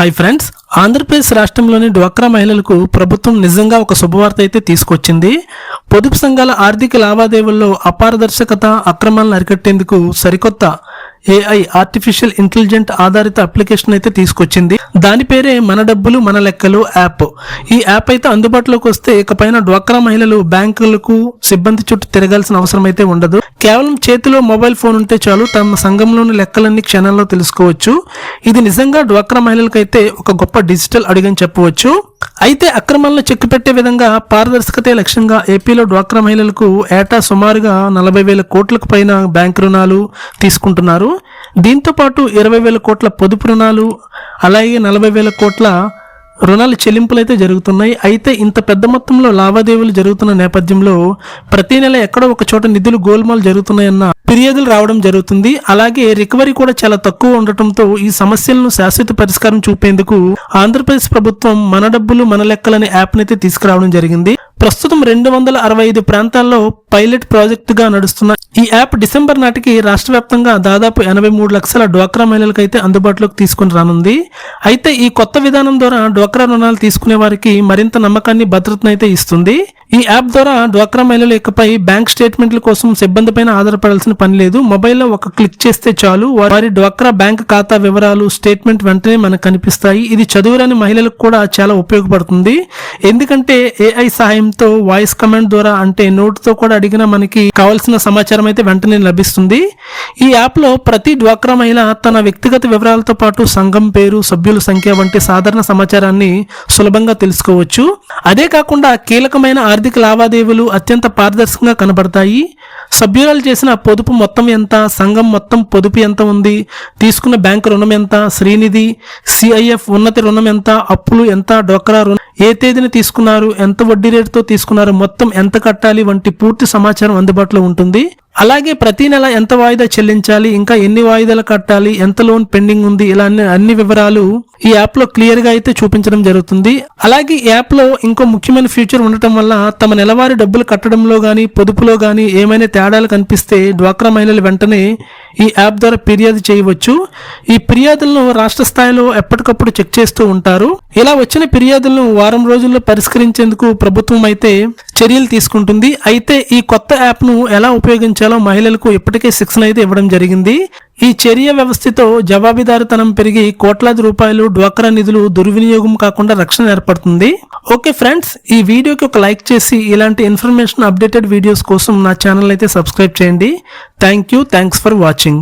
Hi friends Andhra Pradesh రాష్ట్రంలోని డ్వాక్రా మహిళలకు ప్రభుత్వం నిజంగా ఒక శుభవార్త అయితే తీసుకొచ్చింది. పొదుపు సంఘాల ఆర్థిక లావాదేవీల్లో అపారదర్శకత అక్రమాలను అరికట్టేందుకు సరికొత్త ఏఐ ఆర్టిఫిషియల్ ఇంటెలిజెంట్ ఆధారిత అప్లికేషన్ అయితే తీసుకొచ్చింది. దాని పేరే మన డబ్బులు మన లెక్కలు యాప్. ఈ యాప్ అయితే అందుబాటులోకి వస్తే ఇకపైన డ్వాక్రా మహిళలు బ్యాంకులకు సిబ్బంది చుట్టూ తిరగాల్సిన అవసరం అయితే ఉండదు. కేవలం చేతిలో మొబైల్ ఫోన్ ఉంటే చాలు తమ సంఘంలోని లెక్కలన్నీ క్షణాల్లో తెలుసుకోవచ్చు. ఇది నిజంగా డ్వాక్రా మహిళలకైతే ఒక గొప్ప డిజిటల్ అడుగని చెప్పవచ్చు. అయితే అక్రమాలను చెక్కుపెట్టే విధంగా పారదర్శకతే లక్ష్యంగా ఏపీలో డ్వాక్రా మహిళలకు ఏటా సుమారుగా నలభై వేల కోట్లకు పైన బ్యాంక్ రుణాలు తీసుకుంటున్నారు. దీంతో పాటు ఇరవై వేల కోట్ల పొదుపు రుణాలు అలాగే నలభై వేల కోట్ల రుణాల చెల్లింపులు అయితే జరుగుతున్నాయి. అయితే ఇంత పెద్ద మొత్తంలో లావాదేవీలు జరుగుతున్న నేపథ్యంలో ప్రతి నెల ఎక్కడో ఒక చోట నిధులు గోల్మాల్ జరుగుతున్నాయన్న ఫిర్యాదులు రావడం జరుగుతుంది. అలాగే రికవరీ కూడా చాలా తక్కువ ఉండటంతో ఈ సమస్యలను శాశ్వత పరిష్కారం చూపేందుకు ఆంధ్రప్రదేశ్ ప్రభుత్వం మన డబ్బులు మన లెక్కలనే యాప్ నైతే తీసుకురావడం జరిగింది. ప్రస్తుతం రెండు వందల అరవై ఐదు ప్రాంతాల్లో పైలట్ ప్రాజెక్టుగా నడుస్తున్న ఈ యాప్ డిసెంబర్ నాటికి రాష్ట్ర వ్యాప్తంగా దాదాపు ఎనభై మూడు లక్షల డ్వాక్రా మహిళలకు అయితే అందుబాటులోకి తీసుకుని రానుంది. అయితే ఈ కొత్త విధానం ద్వారా డ్వాక్రా రుణాలు తీసుకునే వారికి మరింత నమ్మకాన్ని భద్రతను అయితే ఇస్తుంది. ఈ యాప్ ద్వారా డ్వాక్రా మహిళలు ఇకపై బ్యాంక్ స్టేట్మెంట్ల కోసం సిబ్బంది పైన ఆధారపడాల్సిన పని లేదు. మొబైల్లో ఒక క్లిక్ చేస్తే చాలు. వారి డ్వాక్రా బ్యాంక్ ఖాతా వివరాలు స్టేట్మెంట్ వెంటనే మనకు కనిపిస్తాయి. ఇది చదువురాని మహిళలకు కూడా చాలా ఉపయోగపడుతుంది. ఎందుకంటే ఏఐ సహాయంతో వాయిస్ కమాండ్ ద్వారా అంటే నోటుతో కూడా అడిగిన మనకి కావాల్సిన సమాచారం అయితే వెంటనే లభిస్తుంది. ఈ యాప్లో ప్రతి డ్వాక్రా మహిళ తన వ్యక్తిగత వివరాలతో పాటు సంఘం పేరు సభ్యుల సంఖ్య వంటి సాధారణ సమాచారాన్ని సులభంగా తెలుసుకోవచ్చు. అదే కాకుండా కీలకమైన ఆర్థిక లావాదేవీలు అత్యంత పారదర్శకంగా కనబడతాయి. సభ్యురాలు చేసిన పొదుపు మొత్తం ఎంత? సంఘం మొత్తం పొదుపు ఎంత ఉంది? తీసుకున్న బ్యాంకు రుణం ఎంత? శ్రీనిధి సిఐఎఫ్ ఉన్నతి రుణం ఎంత? అప్పులు ఎంత? డోక్రా రుణం ఏ తేదీన తీసుకున్నారు? ఎంత వడ్డీ రేటుతో తీసుకున్నారు? మొత్తం ఎంత కట్టాలి? వంటి పూర్తి సమాచారం అందుబాటులో ఉంటుంది. అలాగే ప్రతి నెల ఎంత వాయిదా చెల్లించాలి? ఇంకా ఎన్ని వాయిదాలు కట్టాలి? ఎంత లోన్ పెండింగ్ ఉంది? ఇలా అన్ని వివరాలు ఈ యాప్లో క్లియర్గా అయితే చూపించడం జరుగుతుంది. అలాగే ఈ యాప్లో ఇంకో ముఖ్యమైన ఫీచర్ ఉండటం వల్ల తమ నెలవారీ డబ్బులు కట్టడంలో గానీ పొదుపులో గానీ ఏమైనా తేడాలు కనిపిస్తే డ్వాక్రా మహిళలు వెంటనే ఈ యాప్ ద్వారా ఫిర్యాదు చేయవచ్చు. ఈ ఫిర్యాదులను రాష్ట్ర స్థాయిలో ఎప్పటికప్పుడు చెక్ చేస్తూ ఉంటారు. ఇలా వచ్చిన ఫిర్యాదులను వారం రోజుల్లో పరిష్కరించేందుకు ప్రభుత్వం అయితే చర్యలు తీసుకుంటుంది. అయితే ఈ కొత్త యాప్ను ఎలా ఉపయోగించాలో మహిళలకు ఇప్పటికే శిక్షణ అయితే ఇవ్వడం జరిగింది. ఈ చర్య వ్యవస్థతో జవాబుదారితనం పెరిగి కోట్లాది రూపాయలు డ్వాక్రా నిధులు దుర్వినియోగం కాకుండా రక్షణ ఏర్పడుతుంది. ఓకే ఫ్రెండ్స్ ఈ వీడియోకి ఒక లైక్ చేసి ఇలాంటి ఇన్ఫర్మేషన్ అప్డేటెడ్ వీడియోస్ కోసం నా ఛానల్ అయితే సబ్స్క్రైబ్ చేయండి. Thank you thanks for watching.